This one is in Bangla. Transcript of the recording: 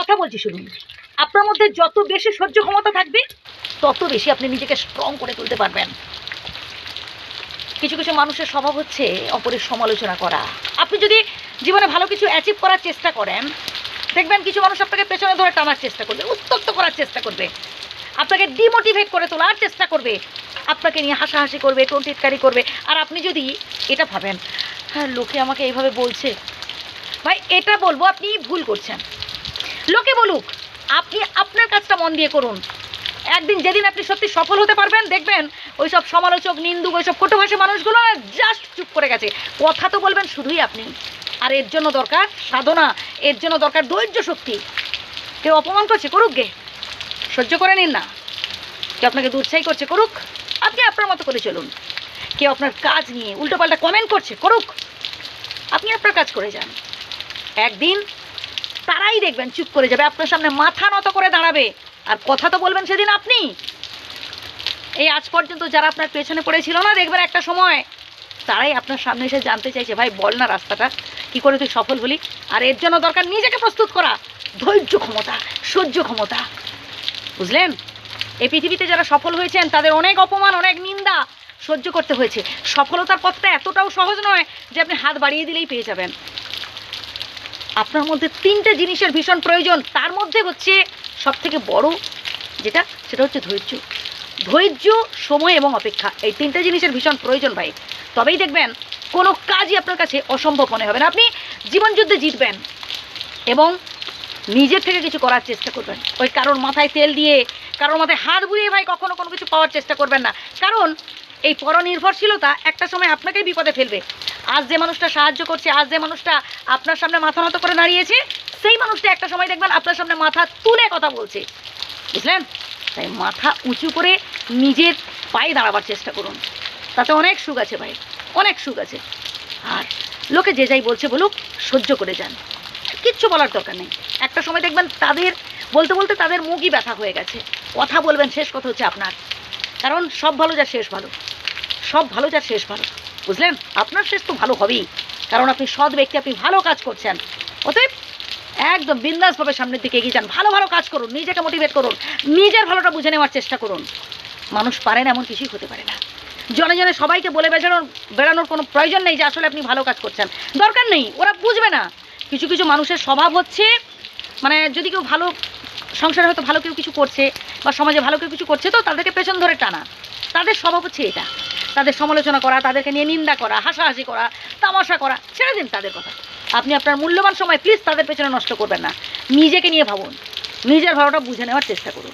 কথা বলছি শুনুন। আপনার মধ্যে যত বেশি সহ্য ক্ষমতা থাকবে, তত বেশি আপনি নিজেকে স্ট্রং করে তুলতে পারবেন। কিছু কিছু মানুষের স্বভাব হচ্ছে অপরের সমালোচনা করা। আপনি যদি জীবনে ভালো কিছু অ্যাচিভ করার চেষ্টা করেন, দেখবেন কিছু মানুষ আপনাকে পেছনে ধরে টানার চেষ্টা করবে উত্তপ্ত করার চেষ্টা করবে। আপনাকে ডিমোটিভেট করে তোলার চেষ্টা করবে। আপনাকে নিয়ে হাসাহাসি করবে, টোনটিটকারি করবে। আর আপনি যদি এটা ভাবেন হ্যাঁ লোকে আমাকে এইভাবে বলছে। ভাই, এটা বলব আপনি ভুল করছেন। লোকে বলুক, আপনি আপনার কাজটা মন দিয়ে করুন। একদিন যেদিন আপনি সত্যি সফল হতে পারবেন, দেখবেন ওই সব সমালোচক, নিন্দুক, ওইসব কটুভাষী মানুষগুলো জাস্ট চুপ করে গেছে। কথা তো বলবেন শুধুই আপনি। আর এর জন্য দরকার সাধনা, এর জন্য দরকার ধৈর্য শক্তি। কেউ অপমান করছে, করুক গে। সহ্য করে নিন না। কেউ আপনাকে দুঃসাই করছে, করুক। আপনি আপনার মতো করে চলুন। কেউ আপনার কাজ নিয়ে উল্টোপাল্টা কমেন্ট করছে, করুক। আপনি আপনার কাজ করে যান। একদিন তারাই দেখবেন, চুপ করে যাবে, আপনার সামনে মাথা নত করে দাঁড়াবে। আর কথা তো বলবেন সেদিন আপনি। এই আজ পর্যন্ত যারা আপনার পেছনে পড়েছিল না, দেখবেন একটা সময়, তারাই আপনার সামনে এসে জানতে চাইছে, ভাই, বল না রাস্তাটা, কি করে তুই সফল হলি? আর এর জন্য দরকার নিজেকে প্রস্তুত করা, ধৈর্য ক্ষমতা, সহ্য ক্ষমতা। বুঝলেন? এই পৃথিবীতে যারা সফল হয়েছেন, তাদের অনেক অপমান, অনেক নিন্দা সহ্য করতে হয়েছে। সফলতার পথটা এতটাও সহজ নয় যে আপনি হাত বাড়িয়ে দিলেই পেয়ে যাবেন। আপনার মধ্যে তিনটে জিনিসের ভীষণ প্রয়োজন। তার মধ্যে হচ্ছে সব থেকে বড় যেটা, সেটা হচ্ছে ধৈর্য। ধৈর্য, সময় এবং অপেক্ষা, এই তিনটে জিনিসের ভীষণ প্রয়োজন ভাই। তবেই দেখবেন, কোনো কাজই আপনার কাছে অসম্ভব মনে হবে না। আপনি জীবনযুদ্ধে জিতবেন এবং নিজের থেকে কিছু করার চেষ্টা করবেন। ওই কারোর মাথায় তেল দিয়ে, কারোর মাথায় হাত বুলিয়ে ভাই কখনো কোনো কিছু পাওয়ার চেষ্টা করবেন না। কারণ এই পরনির্ভরশীলতা একটা সময় আপনাকেই বিপদে ফেলবে। আজ যে মানুষটা সাহায্য করছে, আজ যে মানুষটা আপনার সামনে মাথা নত করে দাঁড়িয়েছে, সেই মানুষটা একটা সময় দেখবেন আপনার সামনে মাথা তুলে কথা বলছে। বুঝলেন? তাই মাথা উঁচু করে নিজের পায়ে দাঁড়াবার চেষ্টা করুন। তাতে অনেক সুখ আছে ভাই, অনেক সুখ আছে। আর লোকে যে যাই বলছে বলুক, সহ্য করে যান। কিচ্ছু বলার দরকার নেই। একটা সময় দেখবেন তাদের, বলতে বলতে তাদের মুখই ব্যথা হয়ে গেছে। কথা বলবেন, শেষ কথা হচ্ছে আপনার। কারণ সব ভালো যা শেষ ভালো। সব ভালো যা শেষ ভালো। বুঝলেন? আপনার শেষ তো ভালো হবেই। কারণ আপনি সৎ ব্যক্তি, আপনি ভালো কাজ করছেন। অতএব একদম বিন্দাসভাবে সামনের দিকে এগিয়ে যান। ভালো ভালো কাজ করুন, নিজেকে মোটিভেট করুন, নিজের ভালোটা বুঝে নেওয়ার চেষ্টা করুন। মানুষ পারেন এমন কিছুই হতে পারে না। জনে জনে সবাইকে বলে বেড়ানোর বেড়ানোর কোনো প্রয়োজন নেই যে আসলে আপনি ভালো কাজ করছেন। দরকার নেই, ওরা বুঝবে না। কিছু কিছু মানুষের স্বভাব হচ্ছে মানে যদি কেউ ভালো, সংসারে হয়তো ভালো কেউ কিছু করছে বা সমাজে ভালো কেউ কিছু করছে তো তাদেরকে পেছন ধরে টানা। তাদের স্বভাব হচ্ছে এটা। তাদের সমালোচনা করা, তাদেরকে নিয়ে নিন্দা করা, হাসাহাসি করা, তামাশা করা, ছেড়ে দিন তাদের কথা। আপনি আপনার মূল্যবান সময় প্লিজ তাদের পেছনে নষ্ট করবেন না। নিজেকে নিয়ে ভাবুন। নিজের ভাবটা বুঝে নেওয়ার চেষ্টা করুন।